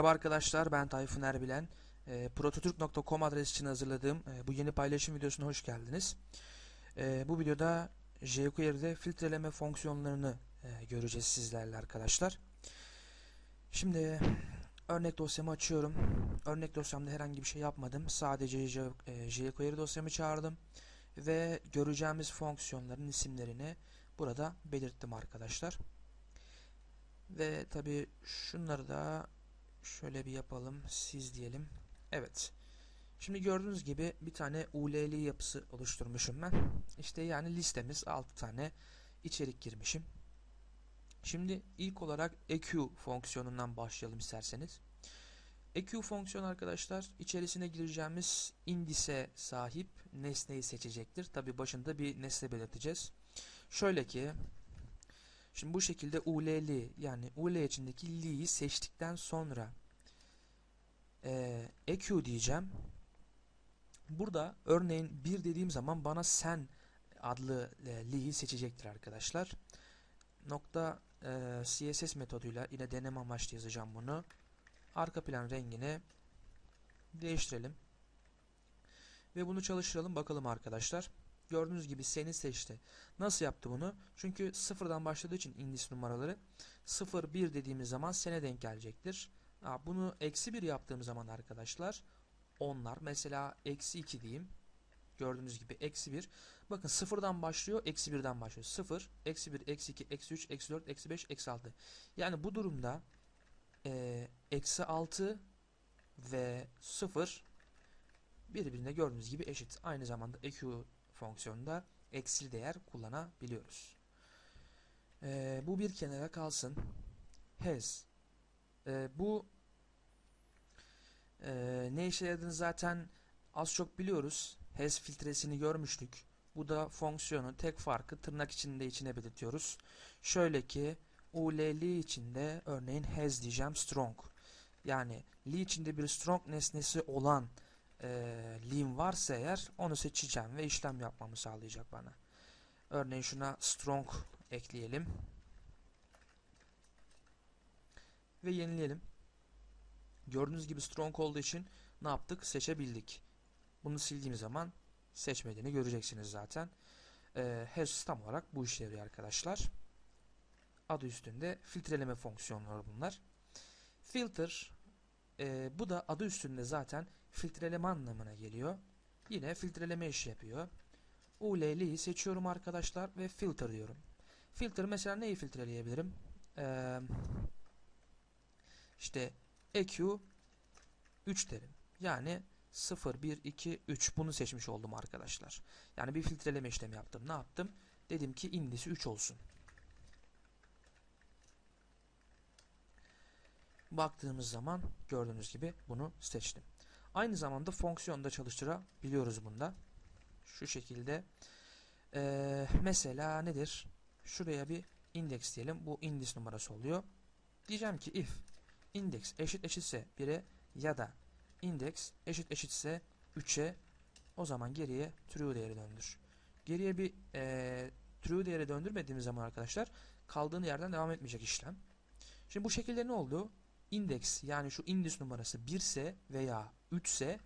Merhaba arkadaşlar ben Tayfun Erbilen. E, Prototürk.com adresi için hazırladığım e, bu yeni paylaşım videosuna hoş geldiniz. E, bu videoda jQuery'de filtreleme fonksiyonlarını e, göreceğiz sizlerle arkadaşlar. Şimdi örnek dosyamı açıyorum. Örnek dosyamda herhangi bir şey yapmadım. Sadece J- e, jQuery dosyamı çağırdım. Ve göreceğimiz fonksiyonların isimlerini burada belirttim arkadaşlar. Ve tabi şunları da şöyle bir yapalım. Siz diyelim. Evet. Şimdi gördüğünüz gibi bir tane ULL yapısı oluşturmuşum ben. İşte yani listemiz 6 tane içerik girmişim. Şimdi ilk olarak EQ fonksiyonundan başlayalım isterseniz. EQ fonksiyon arkadaşlar içerisine gireceğimiz indise sahip nesneyi seçecektir. Tabi başında bir nesne belirteceğiz. Şöyle ki Şimdi bu şekilde ULL yani UL içindeki li'yi seçtikten sonra e, EQ diyeceğim. Burada örneğin bir dediğim zaman bana sen adlı e, li'yi seçecektir arkadaşlar. Nokta e, CSS metoduyla yine deneme amaçlı yazacağım bunu. Arka plan rengini değiştirelim. Ve bunu çalıştıralım bakalım arkadaşlar. Gördüğünüz gibi seni seçti. Nasıl yaptı bunu? Çünkü sıfırdan başladığı için indis numaraları 0 1 dediğimiz zaman sene denk gelecektir. Bunu eksi 1 yaptığım zaman arkadaşlar onlar mesela eksi 2 diyeyim. Gördüğünüz gibi eksi 1. Bakın sıfırdan başlıyor, eksi 1'den başlıyor. 0, eksi 1, eksi 2, eksi 3, eksi 4, eksi 5, eksi 6. Yani bu durumda e, eksi 6 ve 0 birbirine gördüğünüz gibi eşit. Aynı zamanda EQ fonksiyonunda eksili değer kullanabiliyoruz. Ee, bu bir kenara kalsın. Has. Ee, bu e, ne işe yaradığını zaten az çok biliyoruz. Has filtresini görmüştük. Bu da fonksiyonun tek farkı tırnak içinde içine belirtiyoruz. Şöyle ki ULL içinde örneğin has diyeceğim strong. Yani li içinde bir strong nesnesi olan e, lim varsa eğer onu seçeceğim ve işlem yapmamı sağlayacak bana. Örneğin şuna strong ekleyelim. Ve yenileyelim. Gördüğünüz gibi strong olduğu için ne yaptık? Seçebildik. Bunu sildiğim zaman seçmediğini göreceksiniz zaten. E, hash tam olarak bu işe arkadaşlar. Adı üstünde filtreleme fonksiyonları bunlar. Filter e, bu da adı üstünde zaten filtreleme anlamına geliyor. Yine filtreleme işi yapıyor. ULL'yi seçiyorum arkadaşlar ve filter diyorum. Filter mesela neyi filtreleyebilirim? Ee, işte EQ 3 derim. Yani 0, 1, 2, 3 bunu seçmiş oldum arkadaşlar. Yani bir filtreleme işlemi yaptım. Ne yaptım? Dedim ki indisi 3 olsun. Baktığımız zaman gördüğünüz gibi bunu seçtim. Aynı zamanda fonksiyonda çalıştırabiliyoruz bunda. Şu şekilde. Ee, mesela nedir? Şuraya bir index diyelim. Bu indeks numarası oluyor. Diyeceğim ki if index eşit eşitse 1'e ya da index eşit eşitse 3'e o zaman geriye true değeri döndür. Geriye bir e, true değeri döndürmediğimiz zaman arkadaşlar kaldığın yerden devam etmeyecek işlem. Şimdi bu şekilde ne oldu? Index yani şu indeks numarası 1 ise veya 3 ise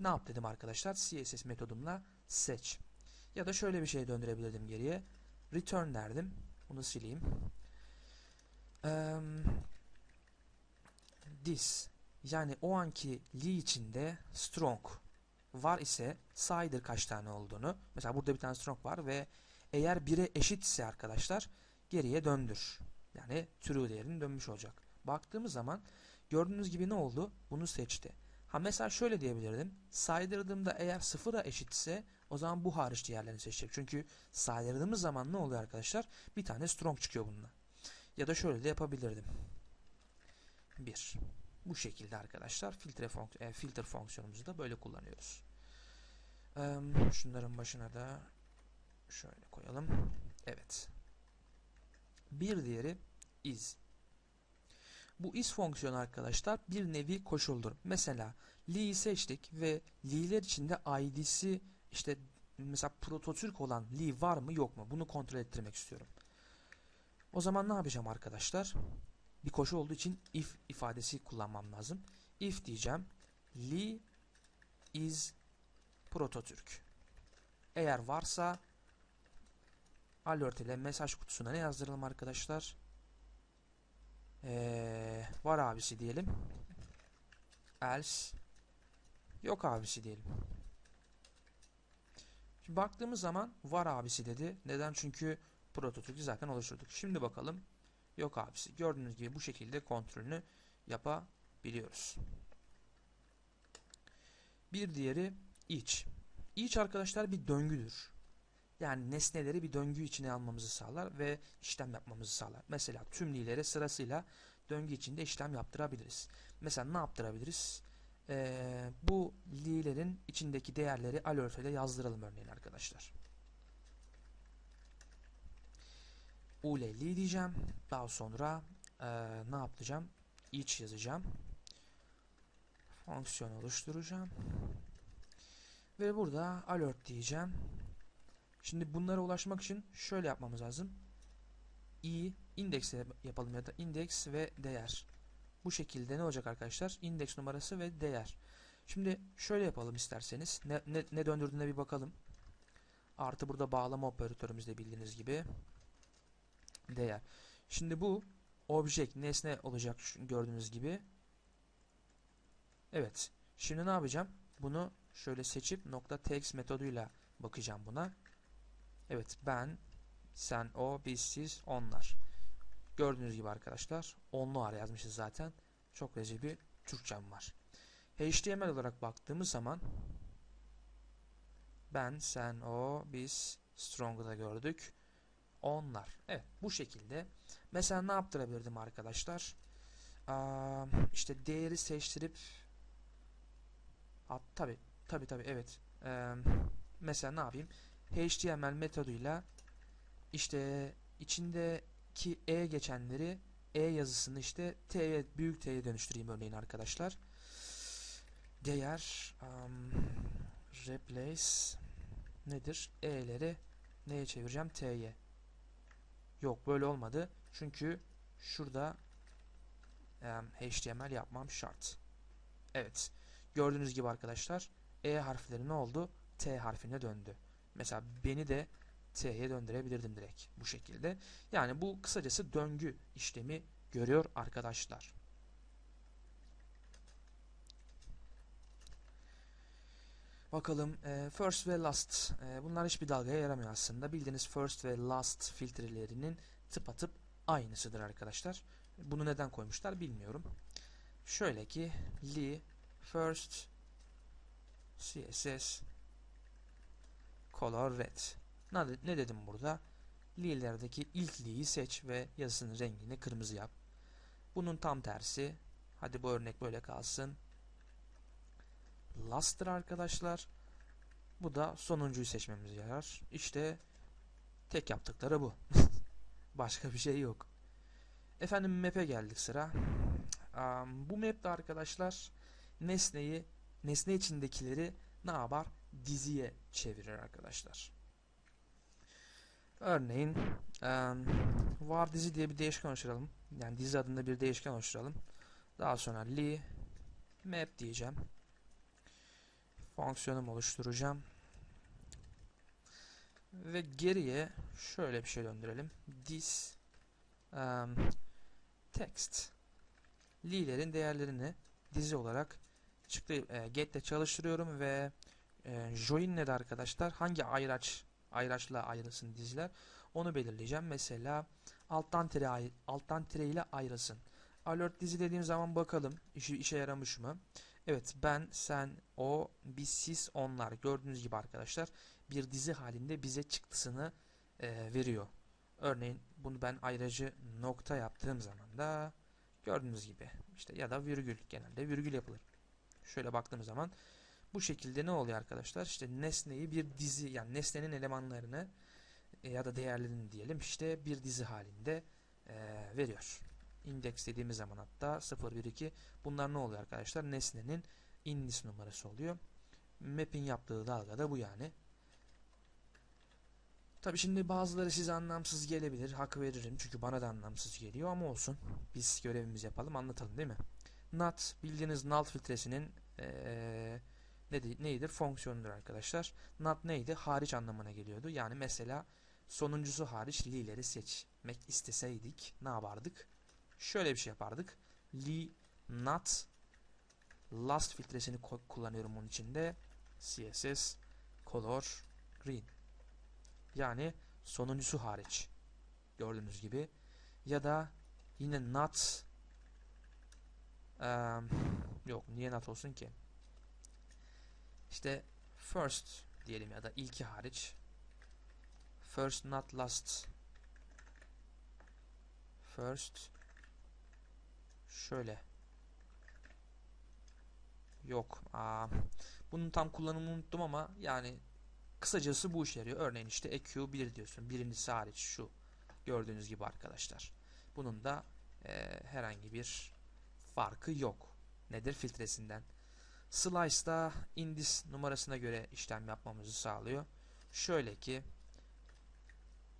ne yap dedim arkadaşlar? CSS metodumla seç. Ya da şöyle bir şey döndürebilirdim geriye. Return derdim. Bunu sileyim. Um, this yani o anki li içinde strong var ise saydır kaç tane olduğunu. Mesela burada bir tane strong var ve eğer 1'e eşitse arkadaşlar geriye döndür. Yani true değerini dönmüş olacak. Baktığımız zaman gördüğünüz gibi ne oldu? Bunu seçti. Ha mesela şöyle diyebilirdim. Saydırdığımda eğer sıfıra eşitse o zaman bu hariç diğerlerini seçecek. Çünkü saydırdığımız zaman ne oluyor arkadaşlar? Bir tane strong çıkıyor bununla. Ya da şöyle de yapabilirdim. 1. Bu şekilde arkadaşlar filtre fonks e, filter fonksiyonumuzu da böyle kullanıyoruz. Ee, şunların başına da şöyle koyalım. Evet. Bir diğeri is. Bu is fonksiyonu arkadaşlar bir nevi koşuldur. Mesela li'yi seçtik ve li'ler içinde id'si işte mesela prototürk olan li var mı yok mu bunu kontrol ettirmek istiyorum. O zaman ne yapacağım arkadaşlar? bir koşu olduğu için if ifadesi kullanmam lazım. If diyeceğim. Li is Prototürk. Eğer varsa alert ile mesaj kutusuna ne yazdıralım arkadaşlar? Ee, var abisi diyelim. Else yok abisi diyelim. Şimdi baktığımız zaman var abisi dedi. Neden? Çünkü prototürkü zaten oluşturduk. Şimdi bakalım. Yok abisi. Gördüğünüz gibi bu şekilde kontrolünü yapabiliyoruz. Bir diğeri iç. İç arkadaşlar bir döngüdür. Yani nesneleri bir döngü içine almamızı sağlar ve işlem yapmamızı sağlar. Mesela tümlilere sırasıyla döngü içinde işlem yaptırabiliriz. Mesela ne yaptırabiliriz? Ee, bu li'lerin içindeki değerleri alert yazdıralım örneğin arkadaşlar. ule li diyeceğim. Daha sonra e, ne yapacağım? Each yazacağım. Fonksiyon oluşturacağım. Ve burada alert diyeceğim. Şimdi bunlara ulaşmak için şöyle yapmamız lazım. i indekse yapalım ya da indeks ve değer. Bu şekilde ne olacak arkadaşlar? İndeks numarası ve değer. Şimdi şöyle yapalım isterseniz. Ne, ne, ne döndürdüğüne bir bakalım. Artı burada bağlama operatörümüzde bildiğiniz gibi. Değer. Şimdi bu object nesne olacak gördüğünüz gibi. Evet. Şimdi ne yapacağım? Bunu şöyle seçip nokta text metoduyla bakacağım buna. Evet ben, sen, o, biz, siz, onlar. Gördüğünüz gibi arkadaşlar onlu yazmışız zaten. Çok rezil bir Türkçem var. HTML olarak baktığımız zaman ben, sen, o, biz, strong'u da gördük. Onlar. Evet bu şekilde. Mesela ne yaptırabilirdim arkadaşlar? Aa, işte değeri seçtirip tabi tabi tabi evet. Ee, mesela ne yapayım? HTML metoduyla işte içindeki E geçenleri E yazısını işte T'ye büyük T'ye dönüştüreyim örneğin arkadaşlar. Değer um, replace nedir? E'leri neye çevireceğim? T'ye. Yok böyle olmadı. Çünkü şurada um, HTML yapmam şart. Evet. Gördüğünüz gibi arkadaşlar E harfleri ne oldu? T harfine döndü. Mesela beni de T'ye döndürebilirdim direkt bu şekilde. Yani bu kısacası döngü işlemi görüyor arkadaşlar. Bakalım e, first ve last. E, bunlar hiçbir dalgaya yaramıyor aslında. Bildiğiniz first ve last filtrelerinin tıpatıp aynısıdır arkadaşlar. Bunu neden koymuşlar bilmiyorum. Şöyle ki li first css color red. Ne dedim burada? Li'lerdeki ilk li'yi seç ve yazısının rengini kırmızı yap. Bunun tam tersi. Hadi bu örnek böyle kalsın. Last'tır arkadaşlar. Bu da sonuncuyu seçmemiz yarar. İşte tek yaptıkları bu. Başka bir şey yok. Efendim map'e geldik sıra. Um, bu map'te arkadaşlar nesneyi, nesne içindekileri ne yapar? Diziye çevirir arkadaşlar. Örneğin var dizi diye bir değişken oluşturalım. Yani dizi adında bir değişken oluşturalım. Daha sonra li map diyeceğim. Fonksiyonumu oluşturacağım. Ve geriye şöyle bir şey döndürelim. This um, text li'lerin değerlerini dizi olarak çıktı e, get'te çalıştırıyorum ve e, join'le de arkadaşlar hangi ayraç ayraçla ayrılsın diziler onu belirleyeceğim. Mesela alttan tire alttan tire ile ayrılsın. Alert dizi dediğim zaman bakalım işi, işe yaramış mı? Evet ben, sen, o, biz, siz, onlar gördüğünüz gibi arkadaşlar bir dizi halinde bize çıktısını e, veriyor. Örneğin bunu ben ayrıcı nokta yaptığım zaman da gördüğünüz gibi işte ya da virgül genelde virgül yapılır. Şöyle baktığım zaman bu şekilde ne oluyor arkadaşlar? İşte nesneyi bir dizi yani nesnenin elemanlarını e, ya da değerlerini diyelim işte bir dizi halinde e, veriyor. Index dediğimiz zaman hatta 0, 1, 2 bunlar ne oluyor arkadaşlar? Nesnenin indis numarası oluyor. Map'in yaptığı dalga da bu yani. Tabii şimdi bazıları size anlamsız gelebilir. Hak veririm çünkü bana da anlamsız geliyor ama olsun. Biz görevimizi yapalım, anlatalım değil mi? NOT bildiğiniz null filtresinin eee neydi, neydir? Fonksiyonudur arkadaşlar. Not neydi? Hariç anlamına geliyordu. Yani mesela sonuncusu hariç li'leri seçmek isteseydik ne yapardık? Şöyle bir şey yapardık. Li not last filtresini kullanıyorum onun içinde. CSS color green. Yani sonuncusu hariç. Gördüğünüz gibi. Ya da yine not eee, yok niye not olsun ki? İşte first diyelim ya da ilki hariç. First not last. First şöyle. Yok. Aa, bunun tam kullanımını unuttum ama yani kısacası bu işe yarıyor. Örneğin işte EQ1 diyorsun. Birincisi hariç şu. Gördüğünüz gibi arkadaşlar. Bunun da e, herhangi bir farkı yok. Nedir filtresinden? Slice'da indis numarasına göre işlem yapmamızı sağlıyor. Şöyle ki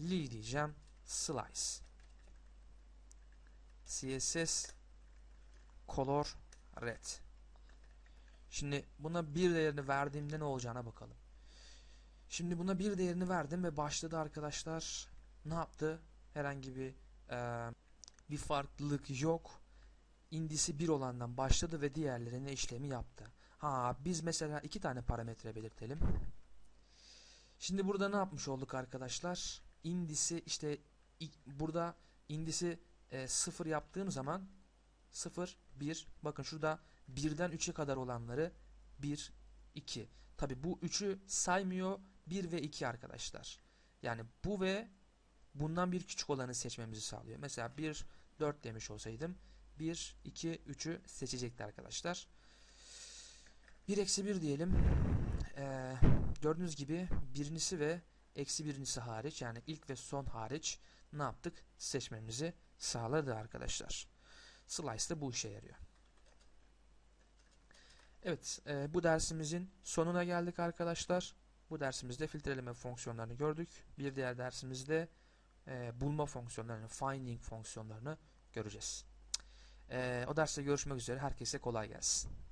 li diyeceğim slice. Css color red. Şimdi buna bir değerini verdiğimde ne olacağına bakalım. Şimdi buna bir değerini verdim ve başladı arkadaşlar. Ne yaptı? Herhangi bir e, bir farklılık yok. İndisi 1 olandan başladı ve diğerlerine işlemi yaptı Ha biz mesela iki tane parametre belirtelim. Şimdi burada ne yapmış olduk arkadaşlar? Indisi işte burada indisi e, 0 yaptığım zaman 0, 1 bakın şurada 1'den 3'e kadar olanları 1, 2. Tabi bu 3'ü saymıyor 1 ve 2 arkadaşlar. Yani bu ve bundan bir küçük olanı seçmemizi sağlıyor. Mesela 1, 4 demiş olsaydım 1, 2, 3'ü seçecekti arkadaşlar. 1 eksi 1 diyelim. Ee, gördüğünüz gibi birincisi ve eksi birincisi hariç yani ilk ve son hariç ne yaptık? Seçmemizi sağladı arkadaşlar. Slice de bu işe yarıyor. Evet e, bu dersimizin sonuna geldik arkadaşlar. Bu dersimizde filtreleme fonksiyonlarını gördük. Bir diğer dersimizde e, bulma fonksiyonlarını, finding fonksiyonlarını göreceğiz. E, o derste görüşmek üzere. Herkese kolay gelsin.